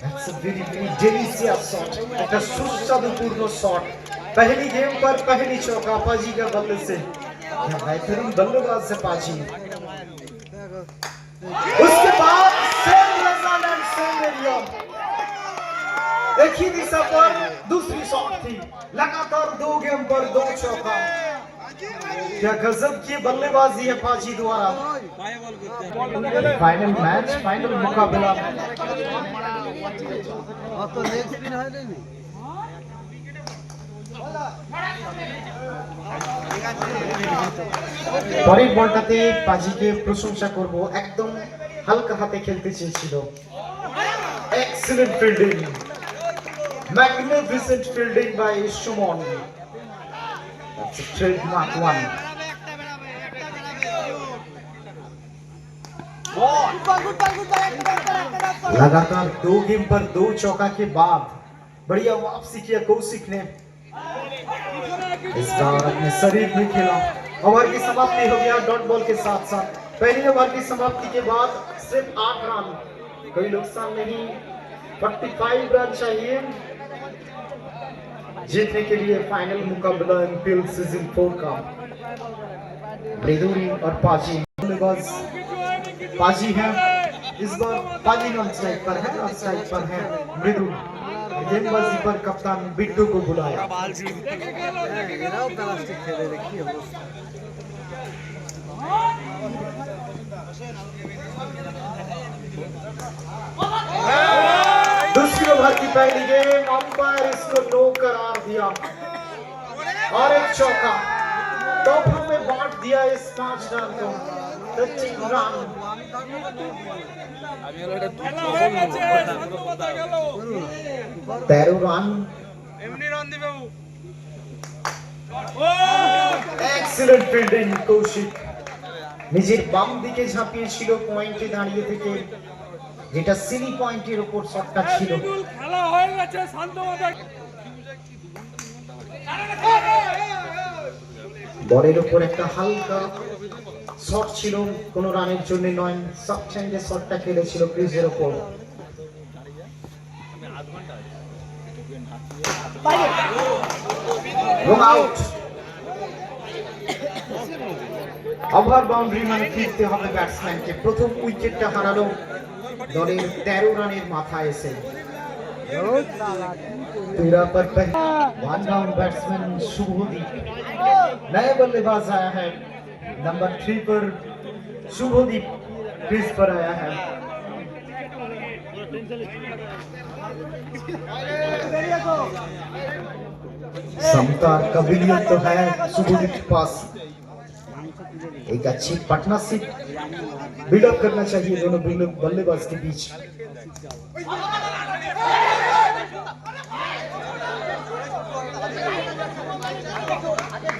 That's a very very delicious shot. একটা সুস্বাদুপূর্ণ shot पहली game पर पहली चौका पाजी का बल्ले से क्या बेहतरीन बल्लेबाज से पाजी उसके बाद same region and same area एक ही दिशा पर दूसरी शॉट थी लगातार दो गेम पर दो चौका क्या गजब की बल्लेबाजी है पाजी द्वारा फाइनल मैच फाइनल मुकाबला অত লেগ স্পিন হয় না পরের বলটাতে পাজিকে প্রশংসা করব একদম হালকা হাতে খেলতে চেয়েছিল excellent fielding magnificent fielding by Suman A लगातार दो गेम पर दो चौका के बाद बढ़िया वापसी किया कौशिक ने। इस बार अपने शरीर में खेला। ओवर की समाप्ति हो गया डॉट बॉल के साथ साथ। पहली ओवर की समाप्ति के बाद सिर्फ़ आठ रन। कोई नुकसान नहीं। 45 रन चाहिए। जीतने के लिए फाइनल मुकाबला एमपीएल सीज़न फोर का। ब्रेदुरी और पाजी। बल्लेबाज पाजी है। इस बार पाजी नॉन साइड पर है और साइड पर है मृदु। गेंदबाजी पर कप्तान बिट्टू को बुलाया। दूसरी ओवर की पहली गेम अंपायर करार दिया और एक चौका टॉप में बांट दिया इस पांच रन को टचिंग रन तेरह रन এক্সিলেন্ট ফিল্ডিং কৌশিক নিজের বাম দিকে ঝাঁপিয়েছিল পয়েন্টে দাঁড়িয়ে থেকে যেটা সিনি পয়েন্টের উপর শটটা ছিল খেলা হয়ে গেছে শান্ত মাথায় বলের উপর একটা হালকা শট ছিল, কোনো রানের জন্য নয় সব চাইলে শটটা খেলেছিল ক্রিজের উপর। ওভার বাউন্ডারি মানে হবে ব্যাটসম্যানকে প্রথম উইকেটটা হারালো। দলের তেরো রানের মাথায় এসে। तेरह पर वन बैट्समैन शुभदीप नए बल्लेबाज आया है। नंबर थ्री पर शुभदीप क्रीज पर आया है। समता काबिलियत तो है शुभदीप के पास। एक अच्छी पार्टनरशिप बिल्डअप करना चाहिए दोनों बल्ले- बल्लेबाज के बीच।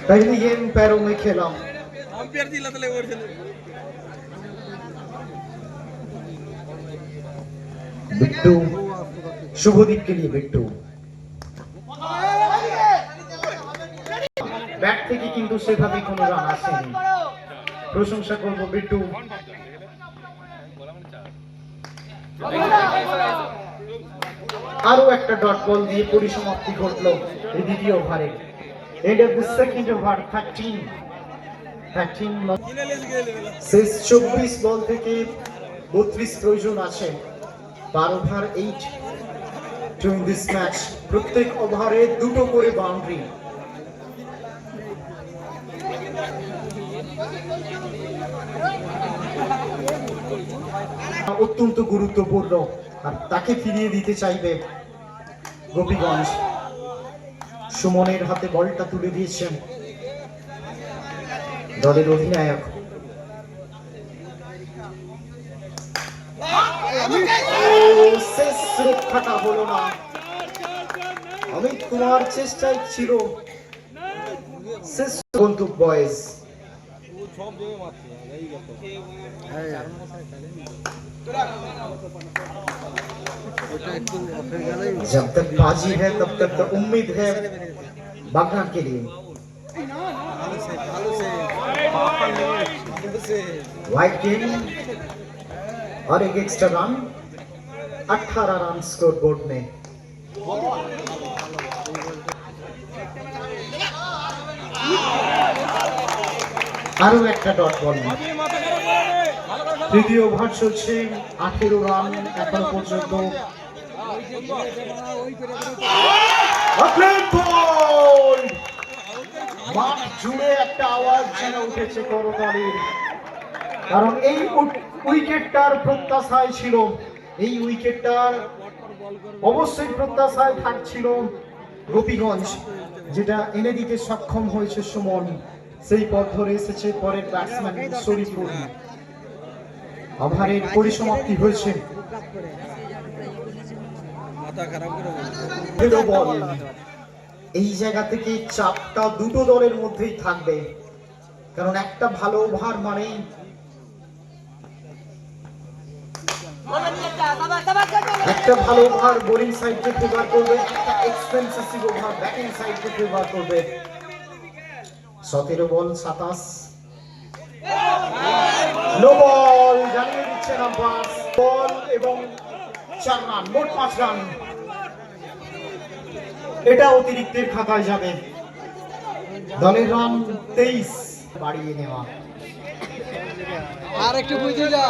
पहली गेम पैरों में खेला আম্পায়ার দিলা তাহলে ওর ছেলে बिट्टू शुभदीप के लिए बिट्टू ব্যাট থেকে কিন্তু সেভাবে কোনো রান আসেনি প্রশংসা করব বিট্টু আরো একটা ডট বল দিয়ে পরিসমাপ্তি ঘটলো এই দ্বিতীয় ওভারে End of the second over thirteen thirteen শেষ চব্বিশ বল থেকে বত্রিশ প্রয়োজন আছে। Per over eight in this match প্রত্যেক ওভারে দুটো করে বাউন্ডারি অত্যন্ত গুরুত্বপূর্ণ। আর তাকে ফিরিয়ে দিতে চাইবে গোপীগঞ্জ। সুমনের হাতে বলটা তুলে দিয়েছেন দলের অধিনায়ক। হলো না। ছিল। শেষ একটু অফ হয়ে গেলেই जब तक बाजी है तब तक तो उम्मीद है बागना के लिए ভালো সে ভালো সে ভালো সে वाइट गेम और एक extra run 18 run score board में আরো একটা ডট বল তৃতীয় ওভার চলছে আঠেরো রান এখনো পর্যন্ত Open ball! মাঠ জুড়ে একটা আওয়াজ যেন উঠেছে করতালির কারণ এই উইকেটটার প্রত্যাশায় ছিল এই উইকেটটার অবশ্যই প্রত্যাশায় থাকছিল গোপীগঞ্জ যেটা এনে দিতে সক্ষম হয়েছে সুমন, সেই পথ ধরে এসেছে পরের ব্যাটসম্যান শরীফুল ওভারের পরিসমাপ্তি হয়েছে মাথা খারাপ করে বলছে। হেলো বল এই জায়গা থেকে চাপটা দুটো দলের মধ্যেই থাকবে। কারণ একটা ভালো ওভার মানেই একটা ভালো ওভার বোলিং সাইডকে ফেভার করবে, একটা এক্সপেন্সিভ ওভার ব্যাটিং সাইডকে ফেভার করবে। সতেরো বল, সাতাশ। নো বল জানিয়ে দিচ্ছে নাম্বার বল এবং চার রান মোট পাঁচ রান এটা অতিরিক্তের খাতায় যাবে। দলের রান তেইশ। বাড়িয়ে নেওয়া। আর একটু বুঝে যা।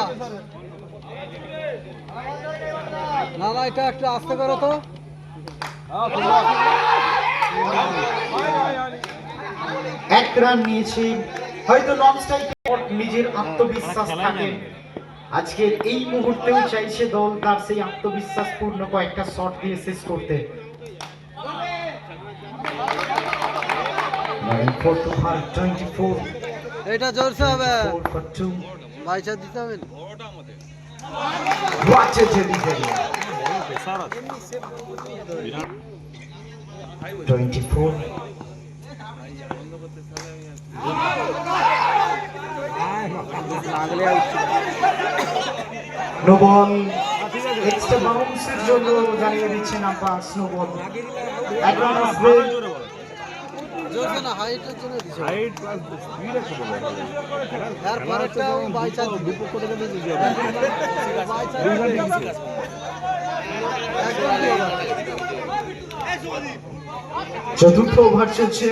না না এটা একটু আস্তে করো তো। এক রান নিয়েছে। হয়তো নন স্ট্রাইক নিজের আত্মবিশ্বাস থাকে। আজকের এই মুহূর্তেও চাইছে দল তার সেই আত্মবিশ্বাস পূর্ণ কয়েকটা শট দিয়ে শেষ করতে Fourth over, 24, এটা জোরসে হবে. পয়সা দিতে হবে না। What a 24. এক্সট্রা বাউন্সের জন্য জানিয়ে দিচ্ছেন আব্বাস নো এক রান আসবে পরেরটাও দিয়ে দাও। চতুর্থ ওভার চলছে।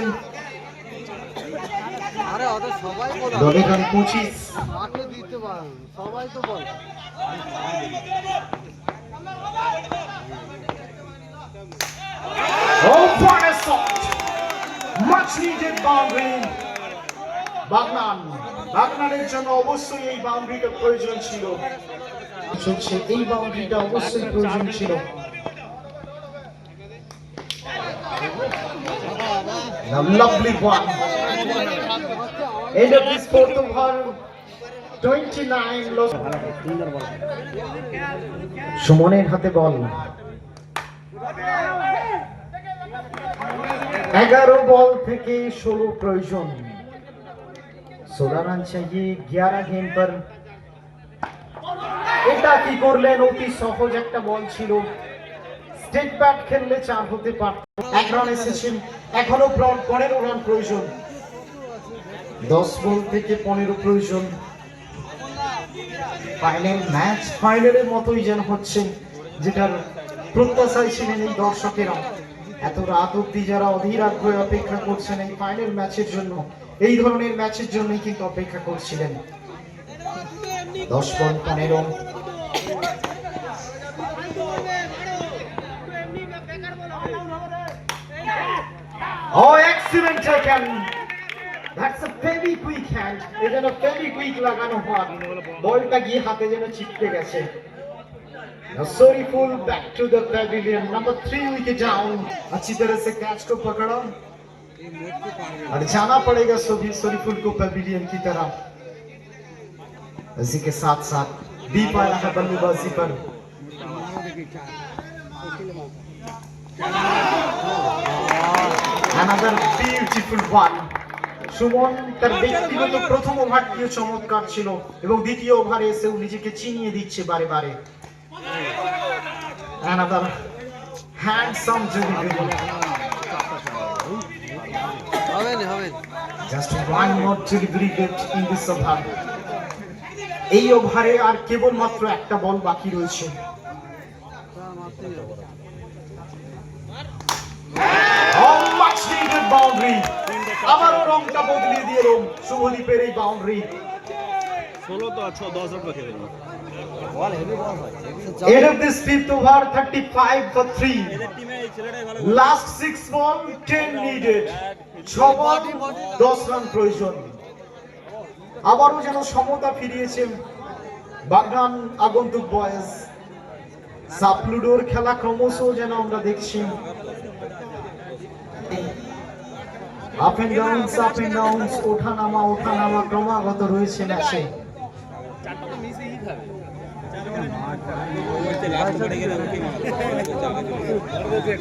আরে ওদের সবাই বলে। পঁচিশ। মাকে দিতে সবাই তো বলে! Much needed boundary. বাগনান বাগনানের জন্য অবশ্যই এই বাউন্ডারিটা প্রয়োজন ছিল চলছে এই বাউন্ডারিটা অবশ্যই প্রয়োজন ছিল A lovely one. End of this fourth over. 29 lost. সুমনের হাতে বল এগারো বল থেকে ষোলো প্রয়োজন। সোলা রান চাইয়ে গ্যারা এটা কি করলেন? অতি সহজ একটা বল ছিল। স্টেট ব্যাট খেললে চার হতে পারত। এক রান এসেছেন। এখনও প্রাণ পনেরো রান প্রয়োজন। দশ বল থেকে পনেরো প্রয়োজন। ফাইনাল ম্যাচ, ফাইনালের মতোই যেন হচ্ছে, যেটার প্রত্যাশায় ছিলেন এই দর্শকেরা। এত রাত অব্দি যারা অধীর আগ্রহে অপেক্ষা করছেন এই ফাইনাল ম্যাচের জন্য এই ধরনের ম্যাচের জন্যই কিন্তু অপেক্ষা করছিলেন। দশ বল পনেরো। Oh, excellent taken. লাগানো হাত বলটা গিয়ে হাতে যেন চিপকে গেছে। Now Sorryful back to the pavilion. Number three wicket down. अच्छी तरह से कैच को पकड़ा और जाना पड़ेगा सभी सोरीफुल को पवेलियन की तरफ इसी के साथ साथ भी पाया है बल्लेबाजी पर অ্যানাদার বিউটিফুল ওয়ান সুমন তার ব্যক্তিগত প্রথম ওভারটিও চমৎকার ছিল এবং দ্বিতীয় ওভারে এসেও নিজেকে চিনিয়ে দিচ্ছে বারে বারে না হবে না just one more delivery get in this over এই ওভারে আর কেবলমাত্র একটা বল বাকি রয়েছে। আবারও রংটা বদলিয়ে দিয়ে এলো শুভদীপের এই বাউন্ডারি দশ রান বাকি দিল ball heavy ball End of this fifth over, 35 for 3. এদের টিমে এই ছেলেটাই ভালো Last six ball, 10 needed. ছ বল, 10 রান প্রয়োজন। আবারও যেন সমতা ফিরিয়েছেন বাগনান আগন্তুক বয়েস সাপলুডোর খেলা ক্রমশ যেন আমরা দেখছি up and downs up and downs ওঠা নামা ওঠা নামা ক্রমাগত রয়েছে ম্যাচে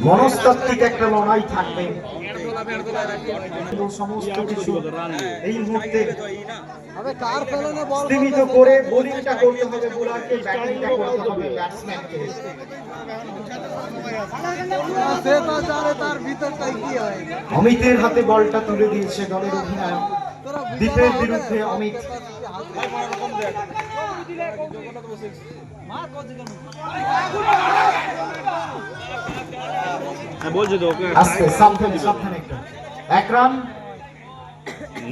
মনস্তাত্ত্বিক একটা লড়াই থাকবে। সমস্ত কিছু এই মুহূর্তে কার বোলিংটা করতে হবে বোলারকে ব্যাটিংটা করতে হবে ব্যাটসম্যানকে। অমিতের হাতে বলটা তুলে দিয়েছে দলের অধিনায়ক। না, বিরুদ্ধে অমিত।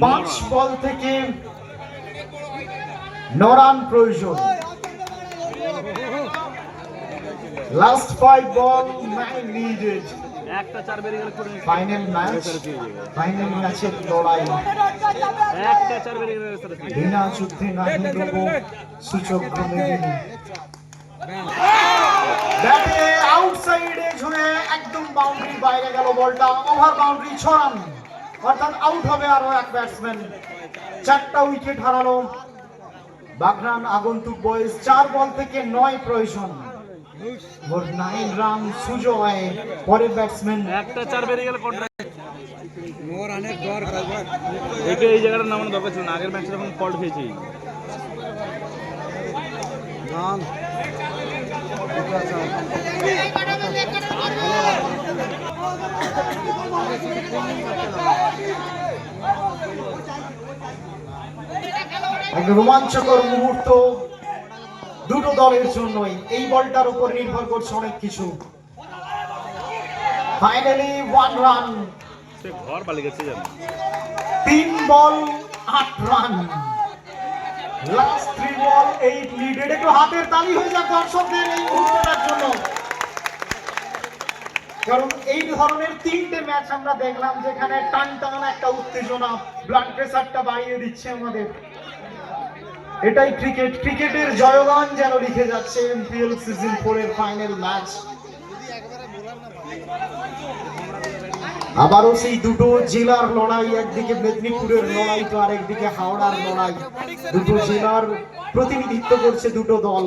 পাঁচ বল থেকে ন রান প্রয়োজন। Last five ball nine needed একটা চার বেরিয়ে গেলে ফাইনাল ম্যাচ ফাইনাল ম্যাচের লড়াই। একটা চার বেরিয়ে গেলে বিনা যুদ্ধে নাহি দেব সূচক ব্যাটে আউটসাইডে ঝুলে একদম বাউন্ডারি বাইরে গেল বলটা। ওভার বাউন্ডারি ছ রান অর্থাৎ আউট হবে আরও এক ব্যাটসম্যান চারটা উইকেট হারালো। বাগরান আগন্তুক বয়স চার বল থেকে নয় প্রয়োজন। মোট নাইন রান সুজয় পরের ব্যাটসম্যান একটা চার বেরিয়ে গেলে কন্ট্রাক্ট নো রানের দর একে এই জায়গাটা নামানো দরকার ছিল না আগের ম্যাচে যখন ফল্ট খেয়েছি। নাম এক রোমাঞ্চকর মুহূর্ত। দুটো দলের জন্যই এই বলটার উপর নির্ভর করছে অনেক কিছু। ফাইনালি ওয়ান রান ঘর গেছে তিন বল আট run last three ball eight needed একটু হাতের তালি হয়ে যাক দর্শকদের এই মুহূর্তটার জন্য। কারণ এই ধরনের তিনটে ম্যাচ আমরা দেখলাম যেখানে টান টান একটা উত্তেজনা ব্লাড প্রেসারটা বাড়িয়ে দিচ্ছে আমাদের। এটাই ক্রিকেট। ক্রিকেটের জয়গান যেন লিখে যাচ্ছে এমপিএল সিজন ফোর এর ফাইনাল ম্যাচ আবারও সেই দুটো জেলার লড়াই, একদিকে মেদিনীপুরের লড়াই তো আরেকদিকে হাওড়ার লড়াই। দুটো জেলার প্রতিনিধিত্ব করছে দুটো দল।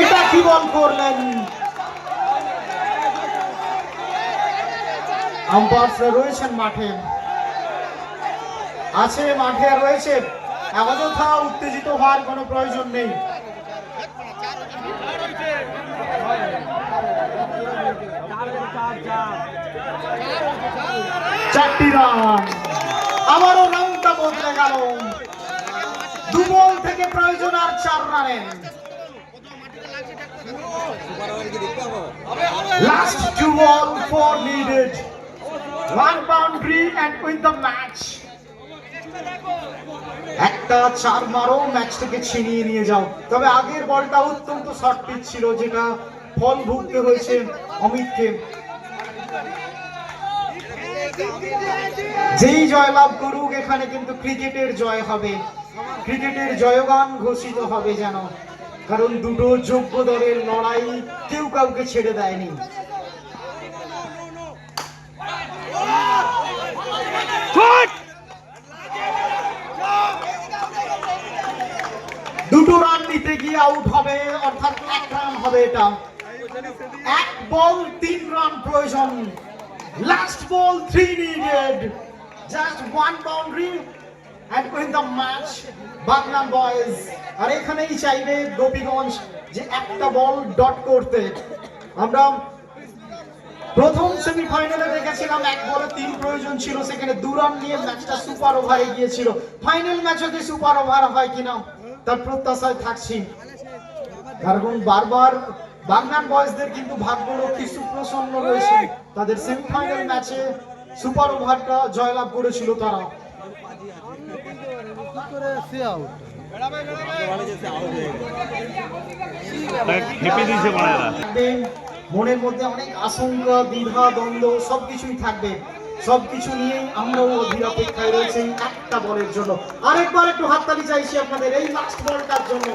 এটা কি বল করলেন? আম্পায়ার্সরা রয়েছেন মাঠে। আছে মাঠে রয়েছে। অযথা উত্তেজিত হওয়ার কোনো প্রয়োজন নেই। চারটি রান। আবারও রাউন্ডটা বদলে গেল। দু বল থেকে প্রয়োজন আর চার রানের Last two ball, four needed. One boundary and win the match. একটা চার মারো ম্যাচটাকে ছিনিয়ে নিয়ে যাও। তবে আগের বলটা অত্যন্ত শর্ট পিচ ছিল, যেটা ফল ভুগতে হয়েছে অমিতকে। যেই জয় লাভ করুক, এখানে কিন্তু ক্রিকেটের জয় হবে। ক্রিকেটের জয়গান ঘোষিত হবে যেন। কারণ দুটো যোগ্য দলের লড়াই কেউ কাউকে ছেড়ে দেয়নি। আউট হবে, অর্থাৎ এক রান হবে এটা। এক বল, তিন রান প্রয়োজন। Last ball three needed just one boundary and win the match Bagnan boys আর এখানেই চাইবে গোপীগঞ্জ যে একটা বল ডট করতে। আমরা প্রথম সেমিফাইনালে দেখেছিলাম, এক বলে তিন প্রয়োজন ছিল, সেখানে দু রান নিয়ে ম্যাচটা সুপার ওভারে গিয়েছিল। ফাইনাল ম্যাচে কি সুপার ওভার হয় কিনা? তার প্রত্যাশায় থাকছি। কারণ বারবার বাগনান বয়েজদের কিন্তু ভাগ্যরক্ষী সুপ্রসন্ন রয়েছে। তাদের সেমিফাইনাল ম্যাচে সুপার ওভারটা জয়লাভ করেছিল তারা। মনের মধ্যে অনেক আশঙ্কা দ্বিধা দ্বন্দ্ব সবকিছুই থাকবে। সবকিছু নিয়েই আমরাও অধীর অপেক্ষায় রয়েছে একটা বলের জন্য। আরেকবার একটু হাততালি চাইছি আপনাদের এই লাস্ট বলটার জন্য।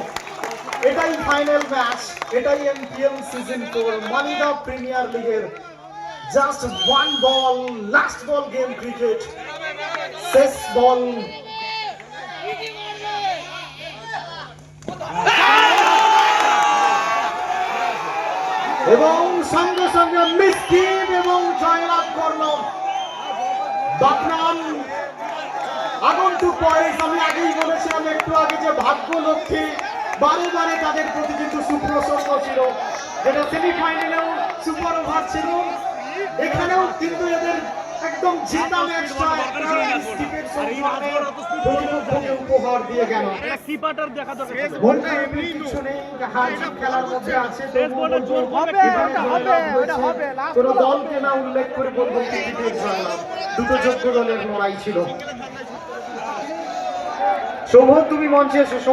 এটাই ফাইনাল ম্যাচ এটাই MPL season four Manida premier লিগের just one ball last ball game cricket শেষ বল এবং সঙ্গে সঙ্গে মিসকিন বাগনান আগন্তুক বয়স, আমি আগেই বলেছিলাম, একটু আগে যে ভাগ্য লক্ষ্যে বারে বারে তাদের প্রতি কিন্তু সুপ্রসন্ন ছিল। যেটা সেমিফাইনালেও সুপার ওভার ছিল। এখানেও কিন্তু এদের একদম জেতা ম্যাচটা একটা স্টিপের সম্মানের প্রতিপক্ষকে উপহার দিয়ে গেল কিপারটার দেখা দরকার মন খারাপের কিছু নেই, হার খেলার মধ্যে আছে, তবুও বলব, হবে, এখানে হবে, জয়লাভ হবে, কোনো দলকে না উল্লেখ করে বলব ক্রিকেটের জয়লাভ। দুটো যোগ্য দলের লড়াই ছিল শোভ তুমি মঞ্চে এসো